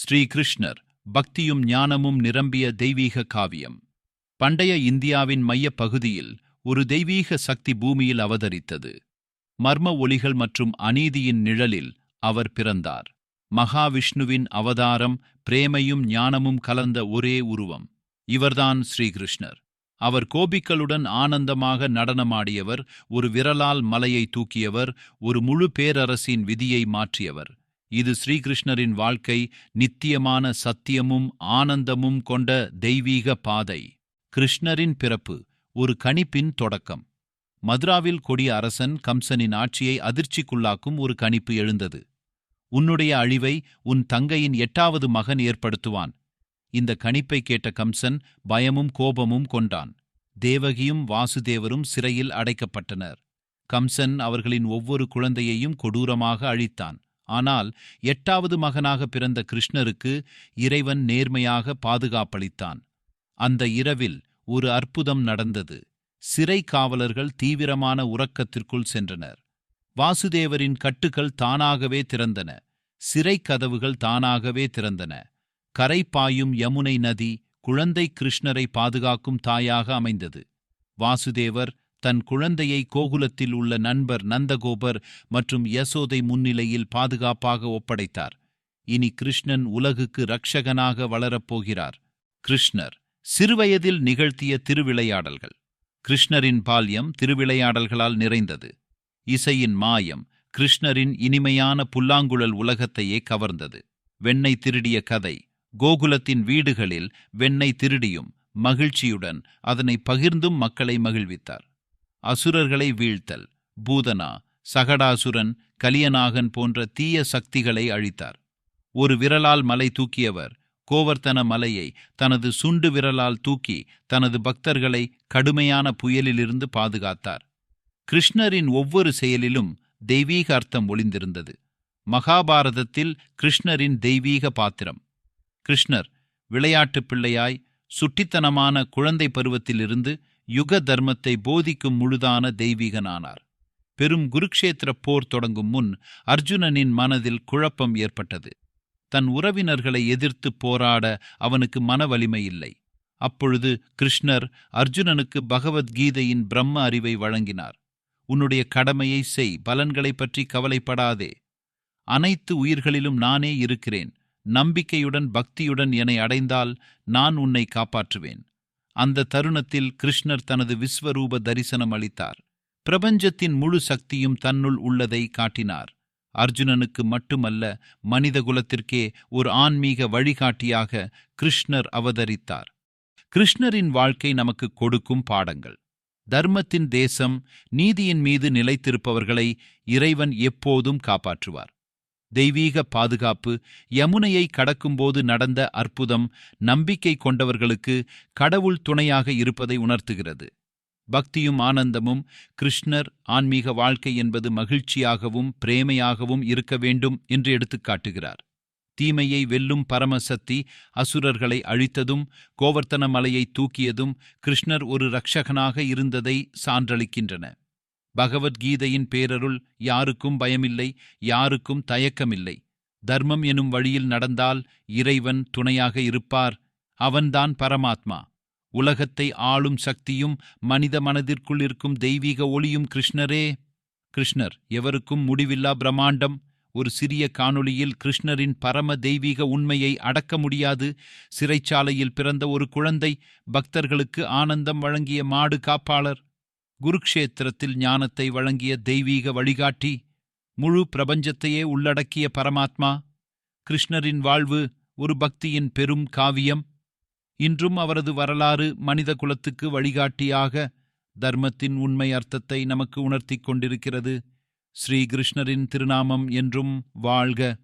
ஸ்ரீ கிருஷ்ணர் பக்தியும் ஞானமும் நிரம்பிய தெய்வீக காவியம். பண்டைய இந்தியாவின் மையப் பகுதியில் ஒரு தெய்வீக சக்தி பூமியில் அவதரித்தது. மர்ம ஒளிகள் மற்றும் அநீதியின் நிழலில் அவர் பிறந்தார். மகாவிஷ்ணுவின் அவதாரம் பிரேமையும் ஞானமும் கலந்த ஒரே உருவம். இவர்தான் ஸ்ரீகிருஷ்ணர். அவர் கோபிக்களுடன் ஆனந்தமாக நடனமாடியவர் ஒரு விரலால் மலையை தூக்கியவர் ஒரு முழு பேரரசின் விதியை மாற்றியவர். இது ஸ்ரீகிருஷ்ணரின் வாழ்க்கை நித்தியமான சத்தியமும் ஆனந்தமும் கொண்ட தெய்வீக பாதை. கிருஷ்ணரின் பிறப்பு ஒரு கணிப்பின் தொடக்கம். மதுராவில் கொடிய அரசன் கம்சனின் ஆட்சியை அதிர்ச்சிக்குள்ளாக்கும் ஒரு கணிப்பு எழுந்தது. உன்னுடைய அழிவை உன் தங்கையின் எட்டாவது மகன் ஏற்படுத்துவான். இந்த கணிப்பை கேட்ட கம்சன் பயமும் கோபமும் கொண்டான். தேவகியும் வாசுதேவரும் சிறையில் அடைக்கப்பட்டனர். கம்சன் அவர்களின் ஒவ்வொரு குழந்தையையும் கொடூரமாக அழித்தான். ஆனால் எட்டாவது மகனாக பிறந்த கிருஷ்ணருக்கு இறைவன் நேர்மையாக பாதுகாப்பளித்தான். அந்த இரவில் ஒரு அற்புதம் நடந்தது. சிறை காவலர்கள் தீவிரமான உறக்கத்திற்குள் சென்றனர். வாசுதேவரின் கட்டுகள் தானாகவே திறந்தன. சிறை கதவுகள் தானாகவே திறந்தன. கரை பாயும் யமுனை நதி குழந்தை கிருஷ்ணரை பாதுகாக்கும் தாயாக அமைந்தது. வாசுதேவர் தன் குழந்தையை கோகுலத்தில் உள்ள நண்பர் நந்தகோபர் மற்றும் யசோதை முன்னிலையில் பாதுகாப்பாக ஒப்படைத்தார். இனி கிருஷ்ணன் உலகுக்கு ரக்ஷகனாக வளரப்போகிறார் கிருஷ்ணர் சிறுவயதில் நிகழ்த்திய திருவிளையாடல்கள். கிருஷ்ணரின் பால்யம் திருவிளையாடல்களால் நிறைந்தது. இசையின் மாயம் கிருஷ்ணரின் இனிமையான புல்லாங்குழல் உலகத்தையே கவர்ந்தது. வெண்ணை திருடிய கதை கோகுலத்தின் வீடுகளில் வெண்ணை திருடியும் மகிழ்ச்சியுடன் அதனை பகிர்ந்தும் மக்களை மகிழ்வித்தார். அசுரர்களை வீழ்த்தல். பூதனா சகடாசுரன் கலியநாகன் போன்ற தீய சக்திகளை அழித்தார். ஒரு விரலால் மலை தூக்கியவர் கோவர்த்தன மலையை தனது சுண்டு விரலால் தூக்கி தனது பக்தர்களை கடுமையான புயலிலிருந்து பாதுகாத்தார். கிருஷ்ணரின் ஒவ்வொரு செயலிலும் தெய்வீக அர்த்தம் ஒளிந்திருந்தது. மகாபாரதத்தில் கிருஷ்ணரின் தெய்வீக பாத்திரம். கிருஷ்ணர் விளையாட்டுப் பிள்ளையாய் சுட்டித்தனமான குழந்தை பருவத்திலிருந்து யுக தர்மத்தை போதிக்கும் முழுதான தெய்வீகனானார். பெரும் குருக்ஷேத்திர போர் தொடங்கும் முன் அர்ஜுனனின் மனதில் குழப்பம் ஏற்பட்டது. தன் உறவினர்களை எதிர்த்து போராட அவனுக்கு மன வலிமை இல்லை. அப்பொழுது கிருஷ்ணர் அர்ஜுனனுக்கு பகவத்கீதையின் பிரம்ம அறிவை வழங்கினார். உன்னுடைய கடமையை செய் பலன்களைப் பற்றி கவலைப்படாதே. அனைத்து உயிர்களிலும் நானே இருக்கிறேன். நம்பிக்கையுடன் பக்தியுடன் என்னை அடைந்தால் நான் உன்னை காப்பாற்றுவேன். அந்த தருணத்தில் கிருஷ்ணர் தனது விஸ்வரூப தரிசனம் அளித்தார். பிரபஞ்சத்தின் முழு சக்தியும் தன்னுள் உள்ளதை காட்டினார். அர்ஜுனனுக்கு மட்டுமல்ல மனிதகுலத்திற்கே ஒரு ஆன்மீக வழிகாட்டியாக கிருஷ்ணர் அவதரித்தார். கிருஷ்ணரின் வாழ்க்கை நமக்கு கொடுக்கும் பாடங்கள். தர்மத்தின் தேசம் நீதியின் மீது நிலைத்திருப்பவர்களை இறைவன் எப்போதும் காப்பாற்றுவார். தெய்வீக பாதுகாப்பு யமுனையை கடக்கும்போது நடந்த அற்புதம் நம்பிக்கை கொண்டவர்களுக்கு கடவுள் துணையாக இருப்பதை உணர்த்துகிறது. பக்தியும் ஆனந்தமும் கிருஷ்ணர் ஆன்மீக வாழ்க்கை என்பது மகிழ்ச்சியாகவும் பிரேமையாகவும் இருக்க வேண்டும் என்று எடுத்துக்காட்டுகிறார் தீமையை வெல்லும் பரமசக்தி அசுரர்களை அழித்ததும் கோவர்த்தன மலையை தூக்கியதும் கிருஷ்ணர் ஒரு இரட்சகனாக இருந்ததை சான்றளிக்கின்றன. பகவத்கீதையின் பேரருள் யாருக்கும் பயமில்லை யாருக்கும் தயக்கமில்லை. தர்மம் எனும் வழியில் நடந்தால் இறைவன் துணையாக இருப்பார். அவன்தான் பரமாத்மா. உலகத்தை ஆளும் சக்தியும் மனித மனதிற்குள் இருக்கும் தெய்வீக ஒளியும் கிருஷ்ணரே. கிருஷ்ணர் எவருக்கும் முடிவில்லா பிரம்மாண்டம். ஒரு சிறிய காணொளியில் கிருஷ்ணரின் பரம தெய்வீக உண்மையை அடக்க முடியாது. சிறைச்சாலையில் பிறந்த ஒரு குழந்தை பக்தர்களுக்கு ஆனந்தம் வழங்கிய மாடு காப்பாளர். குருக்ஷேத்திரத்தில் ஞானத்தை வழங்கிய தெய்வீக வழிகாட்டி முழு பிரபஞ்சத்தையே உள்ளடக்கிய பரமாத்மா கிருஷ்ணரின் வாழ்வு ஒரு பக்தியின் பெரும் காவியம். இன்றும் அவரது வரலாறு மனித குலத்துக்கு வழிகாட்டியாக தர்மத்தின் உண்மை அர்த்தத்தை நமக்கு உணர்த்திக் கொண்டிருக்கிறது. ஸ்ரீ கிருஷ்ணரின் திருநாமம் என்றும் வாழ்க.